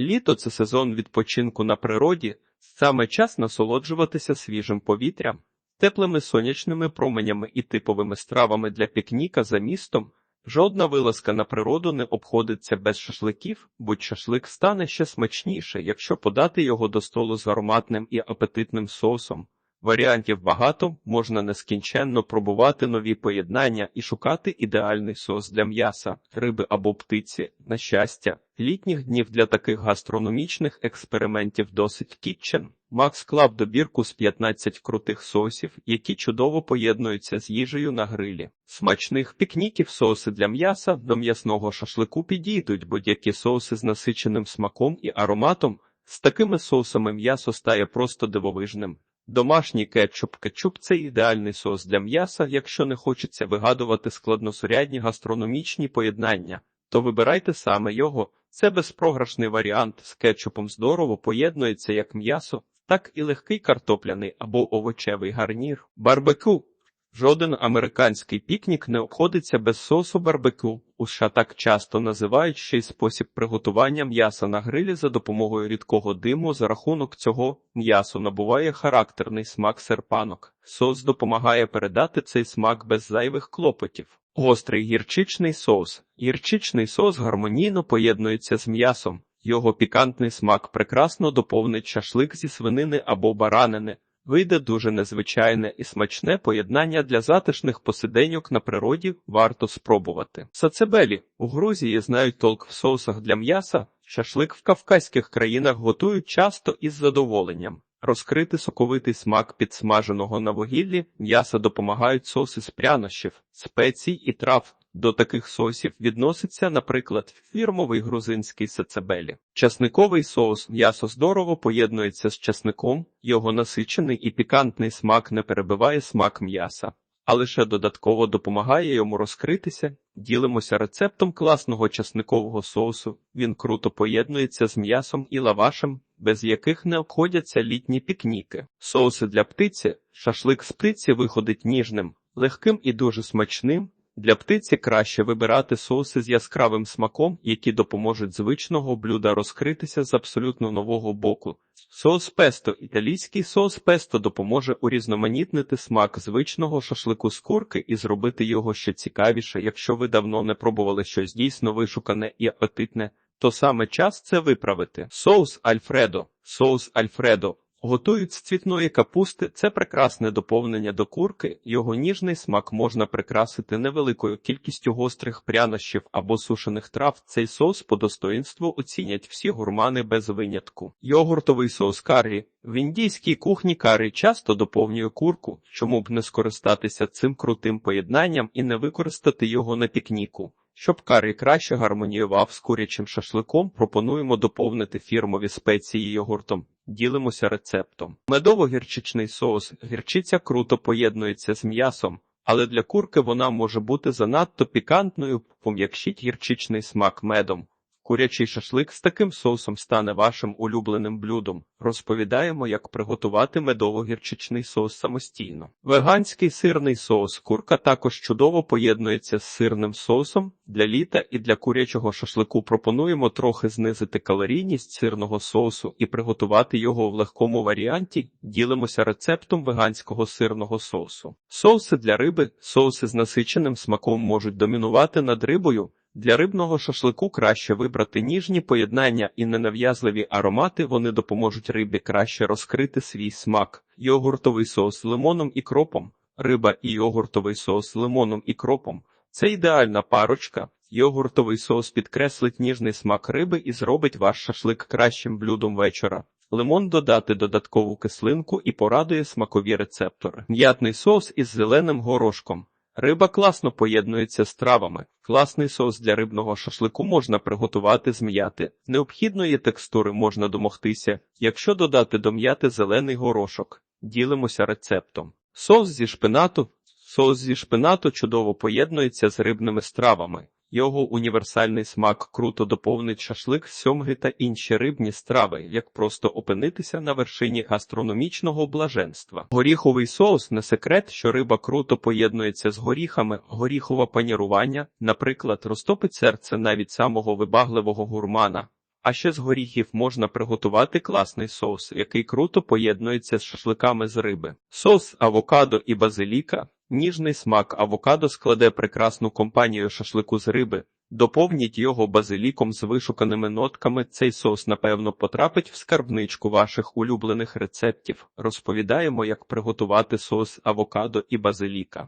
Літо це сезон відпочинку на природі, саме час насолоджуватися свіжим повітрям, теплими сонячними променями і типовими стравами для пікніка за містом. Жодна вилазка на природу не обходиться без шашликів, будь шашлик стане ще смачніше, якщо подати його до столу з ароматним і апетитним соусом. Варіантів багато, можна нескінченно пробувати нові поєднання і шукати ідеальний соус для м'яса, риби або птиці. На щастя, літніх днів для таких гастрономічних експериментів досить кітчен. Max Club добірку з 15 крутих соусів, які чудово поєднуються з їжею на грилі. Смачних пікніків соуси для м'яса до м'ясного шашлику підійдуть будь-які соуси з насиченим смаком і ароматом. З такими соусами м'ясо стає просто дивовижним. Домашній кетчуп. Кетчуп – це ідеальний соус для м'яса, якщо не хочеться вигадувати складносурядні гастрономічні поєднання, то вибирайте саме його. Це безпрограшний варіант з кетчупом здорово поєднується як м'ясо, так і легкий картопляний або овочевий гарнір. Барбекю. Жоден американський пікнік не обходиться без соусу барбекю. У США так часто називають ще й спосіб приготування м'яса на грилі за допомогою рідкого диму. За рахунок цього м'ясо набуває характерний смак серпанок. Соус допомагає передати цей смак без зайвих клопотів. Гострий гірчичний соус. Гірчичний соус гармонійно поєднується з м'ясом. Його пікантний смак прекрасно доповнить шашлик зі свинини або баранини. Вийде дуже незвичайне і смачне поєднання для затишних посиденьок на природі варто спробувати. Сацебелі у Грузії знають толк в соусах для м'яса. Шашлик в кавказьких країнах готують часто із задоволенням. Розкрити соковитий смак підсмаженого на вугіллі м'яса допомагають соуси з прянощів, спецій і трав. До таких соусів відноситься, наприклад, фірмовий грузинський сацебелі. Часниковий соус м'ясо здорово поєднується з часником, його насичений і пікантний смак не перебиває смак м'яса, а лише додатково допомагає йому розкритися. Ділимося рецептом класного часникового соусу. Він круто поєднується з м'ясом і лавашем, без яких не обходяться літні пікніки. Соуси для птиці, шашлик з птиці виходить ніжним, легким і дуже смачним. Для птиці краще вибирати соуси з яскравим смаком, які допоможуть звичного блюда розкритися з абсолютно нового боку. Соус песто італійський соус песто допоможе урізноманітнити смак звичного шашлику з курки і зробити його ще цікавіше, якщо ви давно не пробували щось дійсно вишукане і апетитне, то саме час це виправити. Соус Альфредо. Соус Альфредо Готують з цвітної капусти це прекрасне доповнення до курки. Його ніжний смак можна прикрасити невеликою кількістю гострих прянощів або сушених трав. Цей соус по достоїнству оцінять всі гурмани без винятку. Йогуртовий соус карі. В індійській кухні карі часто доповнює курку, чому б не скористатися цим крутим поєднанням і не використати його на пікніку. Щоб карі краще гармоніював з курячим шашликом, пропонуємо доповнити фірмові спеції йогуртом. Ділимося рецептом. Медово-гірчичний соус. Гірчиця круто поєднується з м'ясом, але для курки вона може бути занадто пікантною, пом'якшіть гірчичний смак медом. Курячий шашлик з таким соусом стане вашим улюбленим блюдом. Розповідаємо, як приготувати медово-гірчичний соус самостійно. Веганський сирний соус. Курка також чудово поєднується з сирним соусом. Для літа і для курячого шашлику пропонуємо трохи знизити калорійність сирного соусу і приготувати його в легкому варіанті. Ділимося рецептом веганського сирного соусу. Соуси для риби, соуси з насиченим смаком можуть домінувати над рибою. Для рибного шашлику краще вибрати ніжні поєднання і ненав'язливі аромати, вони допоможуть рибі краще розкрити свій смак. Йогуртовий соус з лимоном і кропом, риба і йогуртовий соус з лимоном і кропом. Це ідеальна парочка. Йогуртовий соус підкреслить ніжний смак риби і зробить ваш шашлик кращим блюдом вечора. Лимон додати додаткову кислинку і порадує смакові рецептори. М'ятний соус із зеленим горошком. Риба класно поєднується з травами. Класний соус для рибного шашлику можна приготувати з м'яти. Необхідної текстури можна домогтися, якщо додати до м'яти зелений горошок. Ділимося рецептом. Соус зі шпинату. Соус зі шпинату чудово поєднується з рибними стравами. Його універсальний смак круто доповнить шашлик, сьомги та інші рибні страви, як просто опинитися на вершині гастрономічного блаженства. Горіховий соус не секрет, що риба круто поєднується з горіхами, горіхове панірування, наприклад, розтопить серце навіть самого вибагливого гурмана. А ще з горіхів можна приготувати класний соус, який круто поєднується з шашликами з риби. Соус авокадо і базиліка. Ніжний смак авокадо складе прекрасну компанію шашлику з риби. Доповніть його базиліком з вишуканими нотками. Цей соус, напевно, потрапить в скарбничку ваших улюблених рецептів. Розповідаємо, як приготувати соус авокадо і базиліка.